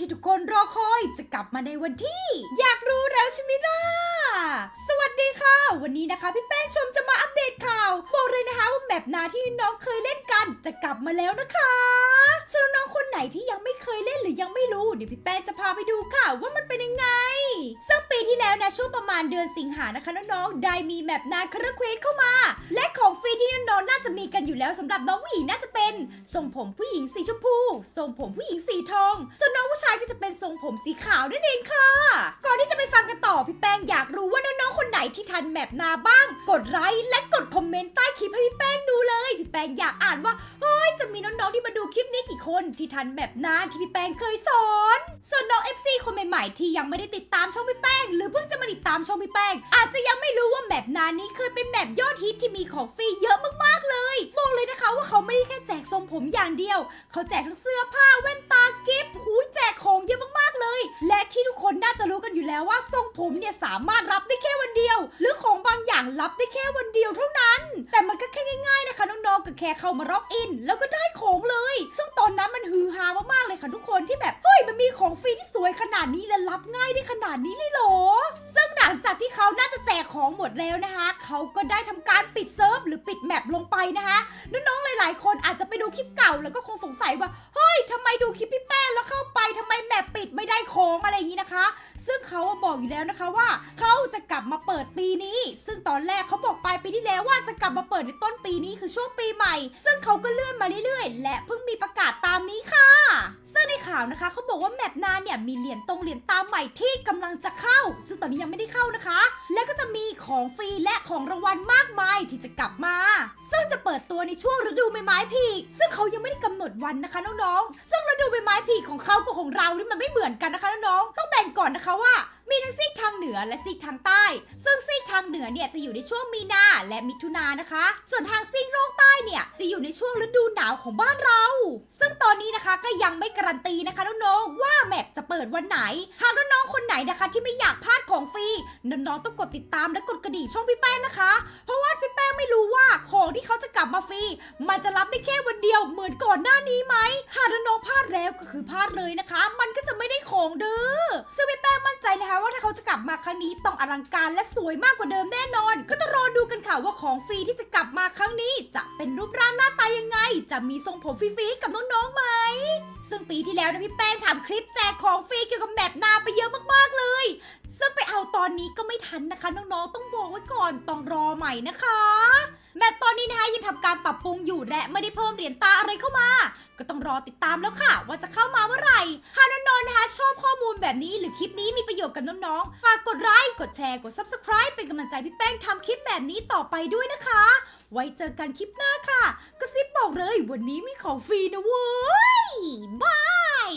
ที่ทุกคนรอคอยจะกลับมาในวันที่ อยากรู้แล้วใช่ไหมล่ะ สวัสดีค่ะ วันนี้นะคะ พี่แป้งชมจะมาอัปเดตข่าวบอกเลยนะคะว่าแมปนาที่น้องเคยเล่นกันจะกลับมาแล้วนะคะสำหรับน้องคนไหนที่ยังไม่เคยเล่นหรือยังไม่รู้เดี๋ยวพี่แป้งจะพาไปดูค่ะว่ามันเป็นยังไงซึ่งปีที่แล้วนะช่วงประมาณเดือนสิงหานะคะน้องๆได้มีแมปนาคาราเควสเข้ามา และของฟรีที่น้องๆน่าจะมีกันอยู่แล้วสำหรับน้องผู้หญิงน่าจะเป็นทรงผมผู้หญิงสีชมพูทรงผมผู้หญิงสีทองส่วน รงผมสีขาวนั่นเองค่ะ ก่อนที่จะไปฟังกันต่อพี่แป้งอยากรู้ว่าน้องๆคนไหนที่ทันแมปนาบ้าง กดไลค์และกดคอมเมนต์ใต้คลิปให้พี่แป้งดูเลย พี่แป้งอยากอ่านว่าเฮ้ยจะมีน้องๆที่มาดูคลิปนี้กี่คนที่ทันแมปนาที่พี่แป้งเคยสอนส่วนน้อง FC คนใหม่ๆที่ยังไม่ได้ติดตามช่องพี่แป้ง หรือเพิ่งจะมาติดตามช่องพี่แป้ง อาจจะยังไม่รู้ว่าแมปนานี้เคยเป็นแมปยอดฮิตที่มีของฟรีเยอะมากๆเลยบอกเลยนะคะว่าเขาไม่ได้แค่แจกทรงผมอย่างเดียว เขาแจกทั้งเสื้อผ้าแว่นตากิฟต์หูแจกของเยอะมาก แล้วว่าทรงผมเนี่ยสามารถรับได้แค่วันเดียว หรือของบางอย่างรับได้แค่วันเดียวเท่านั้น แต่มันก็แค่ง่ายๆนะคะน้องๆก็แค่เข้ามาล็อกอิน แล้วก็ได้ของเลย ซึ่งตอนนั้นมันฮือฮามากๆเลยค่ะทุกคนที่แบบเฮ้ยมันมีของฟรีที่สวยขนาดนี้และรับง่ายได้ขนาดนี้เลยเหรอ ซึ่งหลังจากที่เขาน่าจะแจกของหมดแล้วนะคะเขาก็ได้ทำการปิดเซิร์ฟหรือปิดแมปลงไปนะคะน้องๆหลาย ๆ คนอาจจะไปดูคลิปเก่าแล้วก็คงสงสัยว่าเฮ้ยทำไมดูคลิปพี่แป้งแล้วเข้าไปทำไมแมปปิดไม่ได้ของอะไรอย่างนี้นะคะ ซึ่งเขาบอกอยู่แล้วนะคะว่าเขาจะกลับมาเปิดปีนี้ ซึ่งตอนแรกเขาบอกไปปีที่แล้วว่าจะกลับมาเปิดในต้นปีนี้คือช่วงปีใหม่ ซึ่งเขาก็เลื่อนมาเรื่อยๆ และเพิ่งมีประกาศตามนี้ค่ะ ซึ่งในข่าวนะคะเขาบอกว่าแมปนานเนี่ยมีเหรียญตรงเหรียญตามใหม่ที่กำลังจะเข้า ซึ่งตอนนี้ยังไม่ได้เข้านะคะ และก็จะ ของฟรีและของรางวัลมากมายที่จะกลับมา ซึ่งจะเปิดตัวในช่วงฤดูใบไม้ผลิซึ่งเขายังไม่ได้กำหนดวันนะคะน้องๆ ซึ่งฤดูใบไม้ผลิของเขากับของเรานี่มันไม่เหมือนกันนะคะน้องๆ ต้องแบ่งก่อนนะคะว่ามีทั้งซีกทางเหนือและซีกทางใต้ ซึ่งซีกทางเหนือเนี่ยจะอยู่ในช่วงมีนาและมิถุนายนนะคะ ส่วนทางซีกโลกใต้เนี่ยจะอยู่ในช่วงฤดูหนาวของบ้านเรา ซึ่งตอนนี้นะคะก็ยังไม่การันตีนะคะน้องๆว่า แมปจะเปิดวันไหน หากน้องๆคนไหนนะคะ ที่ไม่อยากพลาดของฟรีน้องๆต้องกดติดตามและกดกระดิ่งช่องพี่แป้งนะคะ เพราะว่าพี่แป้งไม่รู้ว่าของที่เขาจะกลับมาฟรีมันจะรับได้แค่วันเดียวเหมือนก่อนหน้านี้ไหมหากน้องๆพลาดแล้วก็คือพลาดเลยนะคะ มันก็จะไม่ได้ของเด้อซึ่งพี่แป้งมั่นใจนะคะว่าถ้าเขาจะกลับมาครั้งนี้ต้องอลังการและสวยมากกว่าเดิมแน่นอน ก็ต้องรอดูกันค่ะว่าของฟรีที่จะกลับมาครั้งนี้ จะเป็นรูปร่างหน้า จะมีทรงผมฟรีๆกับน้องๆไหม ซึ่งปีที่แล้วนะพี่แป้งทำคลิปแจกของฟรีเกี่ยวกับแมปนาไปเยอะมากๆเลย ซึ่งไปเอาตอนนี้ก็ไม่ทันนะคะน้องๆต้องบอกไว้ก่อนต้องรอใหม่นะคะแมปตอนนี้นะคะยังทำการปรับปรุงอยู่และไม่ได้เพิ่มเหรียญตาอะไรเข้ามา ก็ต้องรอติดตามแล้วค่ะ ว่าจะเข้ามาเมื่อไหร่หากน้องๆนะคะชอบข้อมูลแบบนี้หรือคลิปนี้มีประโยชน์กับน้องๆฝากกดไลค์กดแชร์กด subscribe เป็นกำลังใจพี่แป้งทำคลิปแบบนี้ต่อไปด้วยนะคะ ไว้เจอกันคลิปหน้าค่ะก็ซิบบอก วันนี้มีของฟรีนะเว้ย บาย